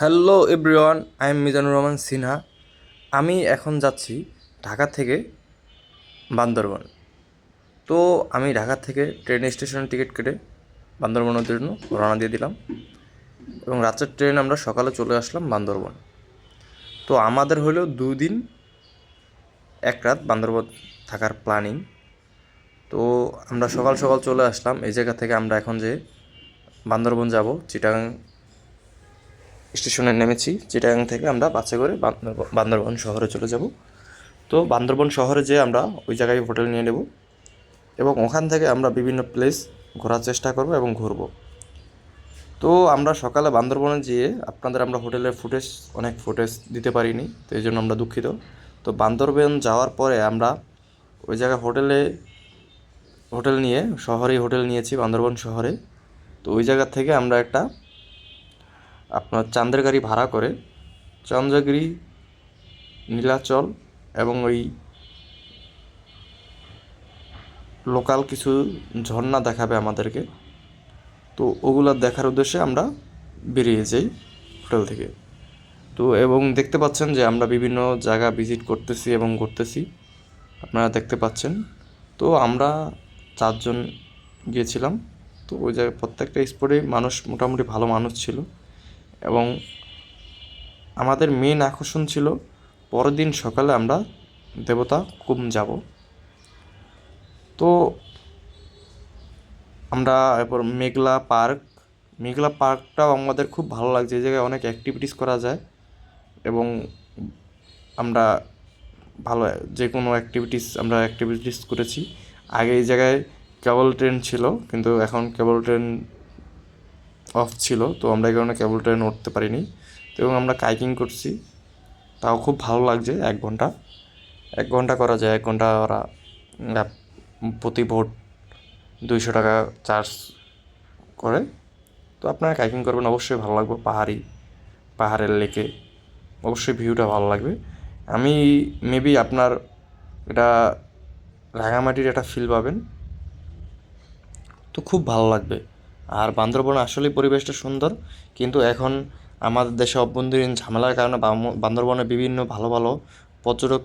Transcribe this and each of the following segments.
Hello everyone, I am Mizanur Rahman Sinha. আমি এখন যাচ্ছি ঢাকা থেকে বান্দরবন। তো আমি ঢাকা থেকে ট্রেন স্টেশনের টিকিট কেটে বান্দরবনের জন্য রওনা দিয়ে দিলাম এবং রাতের ট্রেন আমরা সকালে চলে আসলাম বান্দরবন। তো আমাদের হলো দুদিন এক রাত বান্দরবন থাকার প্ল্যানিং। তো আমরা সকাল সকাল চলে আসলাম, এই জায়গা থেকে আমরা এখন যে বান্দরবন যাব, চিটাগাং স্টেশনে নেমেছি চিটাগাং থেকে আমরা বাসে করে বান্দরব- বান্দরবন শহরে চলে যাব। তো বান্দরবন শহরে যেয়ে আমরা ওই জায়গায় হোটেল নিয়ে নেব এবং ওখান থেকে আমরা বিভিন্ন প্লেস ঘোরার চেষ্টা করব এবং ঘুরব। তো আমরা সকালে বান্দরবনে যেয়ে আপনাদের আমরা হোটেলের ফুটেজ অনেক ফুটেজ দিতে পারিনি, তো এই জন্য আমরা দুঃখিত। তো বান্দরবন যাওয়ার পরে আমরা ওই জায়গায় হোটেলে, হোটেল নিয়ে, শহরেই হোটেল নিয়েছি বান্দরবন শহরে। তো ওই জায়গা থেকে আমরা একটা আপনার চান্দের গাড়ি ভাড়া করে চন্দ্রগিরি, নীলাচল এবং ওই লোকাল কিছু ঝর্ণা দেখাবে আমাদেরকে। তো ওগুলো দেখার উদ্দেশ্যে আমরা বেরিয়ে যাই হোটেল থেকে। তো এবং দেখতে পাচ্ছেন যে আমরা বিভিন্ন জায়গা ভিজিট করতেছি এবং ঘুরতেছি। আপনারা দেখতে পাচ্ছেন। তো আমরা চারজন গিয়েছিলাম। তো ওই জায়গায় প্রত্যেকটা স্পটে মানুষ মোটামুটি ভালো মানুষ ছিল। এবং আমাদের মেন আকর্ষণ ছিল, পরের দিন সকালে আমরা দেবতা কুম যাব। তো আমরা এরপর মেঘলা পার্ক, মেঘলা পার্কটাও আমাদের খুব ভালো লাগছে, এই জায়গায় অনেক অ্যাক্টিভিটিস করা যায় এবং আমরা ভালো যে কোনো অ্যাক্টিভিটিস আমরা অ্যাক্টিভিটিস করেছি। আগে এই জায়গায় কেবল ট্রেন ছিল, কিন্তু এখন কেবল ট্রেন অফ ছিল, তো আমরা এই কারণে কেবল ট্রেন উঠতে পারিনি। তো এবং আমরা কাইকিং করছি। তাও খুব ভালো লাগছে, এক ঘণ্টা। এক ঘণ্টা করা যায়, এক ঘণ্টা ওরা প্রতি ভোট দুইশো টাকা চার্জ করে। তো আপনারা কাইকিং করবেন, অবশ্যই ভালো লাগবে। পাহাড়ি, পাহাড়ের লেকে অবশ্যই ভিউটা ভালো লাগবে। আমি মেবি আপনার এটা রাঙামাটির একটা ফিল পাবেন। তো খুব ভালো লাগবে। আর বান্দরবন আসলেই পরিবেশটা সুন্দর, কিন্তু এখন আমাদের দেশে অভ্যন্তরীণ ঝামেলার কারণে বান্দরবনে বিভিন্ন ভালো ভালো পর্যটক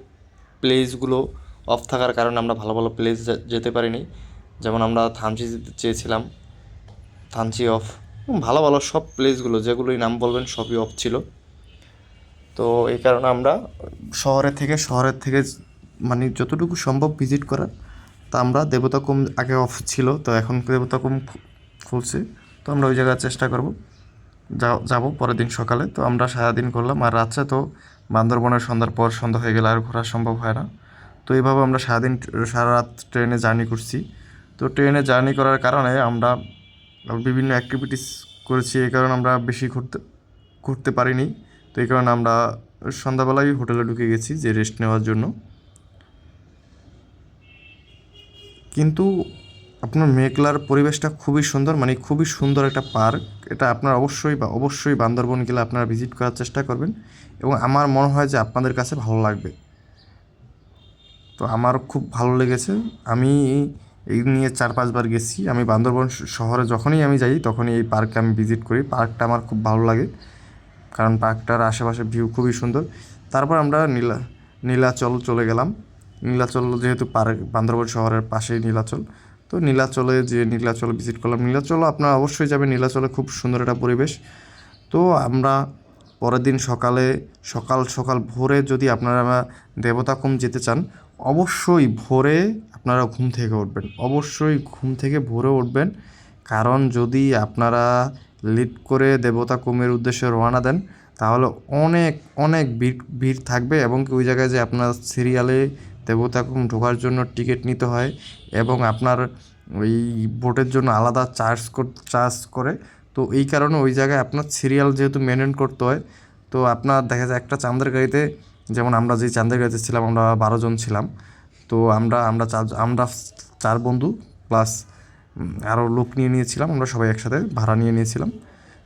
প্লেসগুলো অফ থাকার কারণে আমরা ভালো ভালো প্লেস যেতে পারিনি। যেমন আমরা থানচি যেতে চেয়েছিলাম, থানচি অফ ভালো ভালো সব প্লেসগুলো, যেগুলোই নাম বলবেন সবই অফ ছিল। তো এই কারণে আমরা শহরের থেকে শহরের থেকে মানে যতটুকু সম্ভব ভিজিট করার, তা আমরা দেবতাকুম আগে অফ ছিল, তো এখন দেবতাকুম খুলছে। তো আমরা ওই জায়গায় চেষ্টা করব। যাব পরের দিন সকালে। তো আমরা সারাদিন করলাম। আর রাত্রে তো বান্দরবনের সন্ধ্যার পর সন্ধ্যা হয়ে গেলে আর ঘোরা সম্ভব হয় না। তো এইভাবে আমরা সারাদিন সারা রাত ট্রেনে জার্নি করছি। তো ট্রেনে জার্নি করার কারণে আমরা বিভিন্ন অ্যাক্টিভিটিস করেছি। এই কারণে আমরা বেশি ঘুরতে ঘুরতে পারিনি। তো এই কারণে আমরা সন্ধ্যাবেলায় হোটেলে ঢুকে গেছি যে রেস্ট নেওয়ার জন্য। কিন্তু আপনার মেঘলার পরিবেশটা খুবই সুন্দর মানে খুবই সুন্দর একটা পার্ক। এটা আপনার অবশ্যই বা অবশ্যই বান্দরবন গেলে আপনারা ভিজিট করার চেষ্টা করবেন এবং আমার মনে হয় যে আপনাদের কাছে ভালো লাগবে। তো আমার খুব ভালো লেগেছে। আমি এই নিয়ে চার পাঁচবার গেছি। আমি বান্দরবন শহরে যখনই আমি যাই তখনই এই পার্কে আমি ভিজিট করি। পার্কটা আমার খুব ভালো লাগে, কারণ পার্কটার আশেপাশে ভিউ খুবই সুন্দর। তারপর আমরা নীলা, নীলাচল চলে গেলাম। নীলাচল যেহেতু পার্ক, বান্দরবন শহরের পাশেই নীলাচল। তো নীলাচলে যে নীলাচল ভিজিট করলাম নীলাচল আপনারা অবশ্যই যাবেন। নীলাচলে খুব সুন্দর একটা পরিবেশ। তো আমরা পরের দিন সকালে, সকাল সকাল ভোরে যদি আপনারা দেবতাকুম যেতে চান, অবশ্যই ভোরে আপনারা ঘুম থেকে উঠবেন। অবশ্যই ঘুম থেকে ভোরে উঠবেন। কারণ যদি আপনারা লিড করে দেবতা কুমের উদ্দেশ্যে রওনা দেন, তাহলে অনেক অনেক ভিড় ভিড় থাকবে এবং ওই জায়গায় যে আপনার সিরিয়ালে দেবতা কুম ঢোকার জন্য টিকিট নিতে হয় এবং আপনার ওই বোটের জন্য আলাদা চার্জ চার্জ করে। তো এই কারণে ওই জায়গায় আপনার সিরিয়াল যেহেতু মেনটেন করতে হয়, তো আপনার দেখা যায় একটা চাঁদের গাড়িতে, যেমন আমরা যে চাঁদের গাড়িতে ছিলাম, আমরা বারো জন ছিলাম, তো আমরা আমরা চার আমরা চার বন্ধু প্লাস আরও লোক নিয়ে নিয়েছিলাম, আমরা সবাই একসাথে ভাড়া নিয়ে নিয়েছিলাম।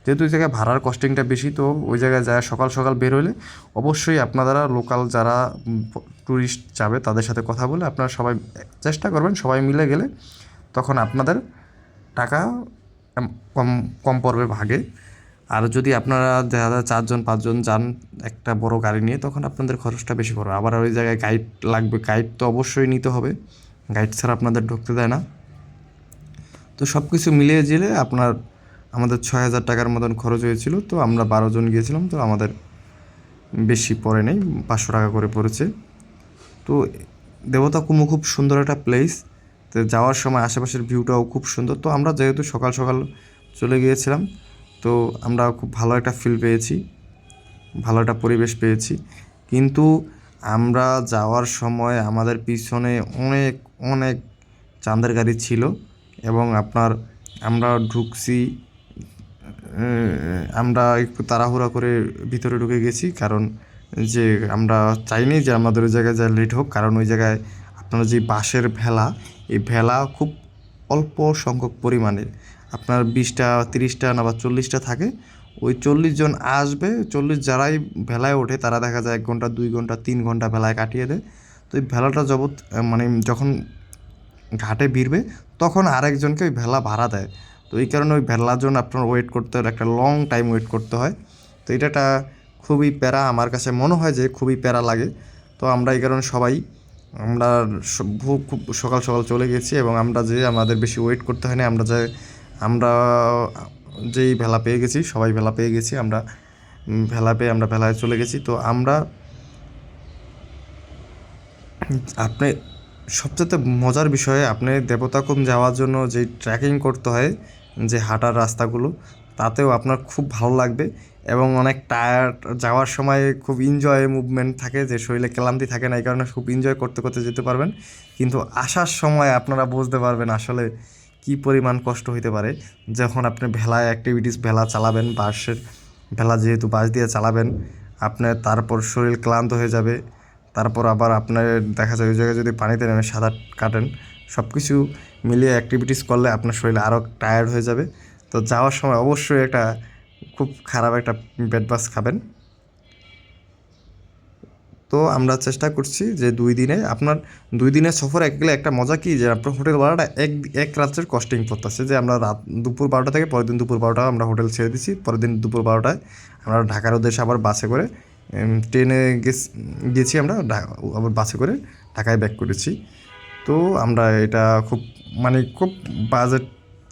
যেহেতু ওই জায়গায় ভাড়ার কস্টিংটা বেশি, তো ওই জায়গায় যায় সকাল সকাল বের হলে অবশ্যই আপনারা লোকাল যারা ট্যুরিস্ট যাবে তাদের সাথে কথা বলে আপনারা সবাই চেষ্টা করবেন সবাই মিলে গেলে তখন আপনাদের টাকা কম কম পড়বে ভাগে। আর যদি আপনারা যায় চারজন, পাঁচজন যান একটা বড় গাড়ি নিয়ে, তখন আপনাদের খরচটা বেশি পড়বে। আবার ওই জায়গায় গাইড লাগবে গাইড তো অবশ্যই নিতে হবে। গাইড ছাড়া আপনাদের ঢুকতে দেয় না। তো সব কিছু মিলিয়ে জিলে আপনার আমাদের ছয় হাজার টাকার মতন খরচ হয়েছিল, তো আমরা বারো জন গিয়েছিলাম, তো আমাদের বেশি পড়ে নেই, পাঁচশো টাকা করে পড়েছে। তো দেবতা কুমু খুব সুন্দর একটা প্লেস তো যাওয়ার সময় আশেপাশের ভিউটাও খুব সুন্দর। তো আমরা যেহেতু সকাল সকাল চলে গিয়েছিলাম, তো আমরা খুব ভালো একটা ফিল পেয়েছি, ভালো একটা পরিবেশ পেয়েছি। কিন্তু আমরা যাওয়ার সময় আমাদের পিছনে অনেক অনেক চাঁদের গাড়ি ছিল এবং আপনার আমরা ঢুকছি আমরা একটু তাড়াহুড়া করে ভিতরে ঢুকে গেছি, কারণ যে আমরা চাইনি যে আমাদের ওই জায়গায় যা লেট হোক, কারণ ওই জায়গায় আপনার যে বাঁশের ভেলা, এই ভেলা খুব অল্প সংখ্যক পরিমাণে, আপনার বিশটা, তিরিশটা না বা চল্লিশটা থাকে, ওই চল্লিশ জন আসবে, চল্লিশ যারাই ভেলায় ওঠে, তারা দেখা যায় এক ঘণ্টা, দুই ঘণ্টা, তিন ঘণ্টা ভেলায় কাটিয়ে দেয়। তো এই ভেলাটা জবত মানে যখন ঘাটে ভিড়বে, তখন আরেকজনকে ওই ভেলা ভাড়া দেয়। তো এই কারণে ওই ভেলার জন্য আপনার ওয়েট করতে হয় একটা লং টাইম ওয়েট করতে হয়। তো এটা একটা খুবই প্যারা আমার কাছে মনে হয় যে খুবই প্যারা লাগে। তো আমরা এই কারণে সবাই, আমরা খুব সকাল সকাল চলে গেছি এবং আমরা যে আমাদের বেশি ওয়েট করতে হয়নি, আমরা যে, আমরা যেই ভেলা পেয়ে গেছি, সবাই ভেলা পেয়ে গেছি, আমরা ভেলা পেয়ে আমরা ভেলায় চলে গেছি। তো আমরা, আপনি সবচেয়ে মজার বিষয়ে, আপনি দেবতাকুম যাওয়ার জন্য যে ট্রেকিং করতে হয়, যে হাঁটার রাস্তাগুলো, তাতেও আপনার খুব ভালো লাগবে এবং অনেক টায়ার্ড যাওয়ার সময় খুব এনজয় মুভমেন্ট থাকে, যে শরীরে ক্লান্তি থাকে না, এই কারণে খুব এনজয় করতে করতে যেতে পারবেন। কিন্তু আসার সময় আপনারা বুঝতে পারবেন আসলে কি পরিমাণ কষ্ট হইতে পারে। যখন আপনি ভেলায় অ্যাক্টিভিটিস ভেলা চালাবেন বাসের ভেলা যেহেতু বাস দিয়ে চালাবেন, আপনার তারপর শরীর ক্লান্ত হয়ে যাবে তারপর আবার আপনার দেখা যায় ওই জায়গায় যদি পানিতে নেমে সাঁতার কাটেন সব কিছু মিলিয়ে অ্যাক্টিভিটিস করলে আপনার শরীর আরও টায়ার্ড হয়ে যাবে। তো যাওয়ার সময় অবশ্যই একটা খুব খারাপ একটা বেড বাস খাবেন। তো আমরা চেষ্টা করছি যে দুই দিনে, আপনার দুই দিনের সফরে এক গেলে একটা মজা কি? যে আপনার হোটেল ভাড়াটা এক এক রাত্রের কস্টিং পড়তেছে। যে আমরা রাত দুপুর বারোটা থেকে পরের দিন দুপুর বারোটা আমরা হোটেল ছেড়ে দিছি, পরের দিন দুপুর বারোটায়। আমরা ঢাকার উদ্দেশ্যে আবার বাসে করে ট্রেনে গেছ- আমরা আবার বাসে করে ঢাকায় ব্যাক করেছি। তো আমরা এটা খুব মানে খুব বাজেট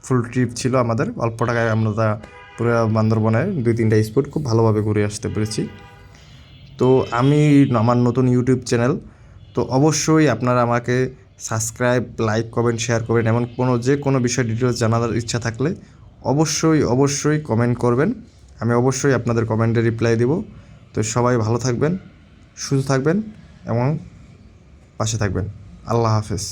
ফুল ট্রিপ ছিল আমাদের। অল্প টাকায় আমরা তা পুরো বান্দরবনে দুই তিনটা স্পট খুব ভালোভাবে ঘুরে আসতে পেরেছি। তো আমি আমার নতুন ইউটিউব চ্যানেল তো অবশ্যই আপনারা আমাকে সাবস্ক্রাইব লাইক কমেন্ট শেয়ার করবেন। এমন কোনো, যে কোনো বিষয় ডিটেলস জানার ইচ্ছা থাকলে অবশ্যই অবশ্যই কমেন্ট করবেন। আমি অবশ্যই আপনাদের কমেন্টে রিপ্লাই দেব। তো সবাই ভালো থাকবেন সুস্থ থাকবেন এবং পাশে থাকবেন। আল্লাহ হাফেজ।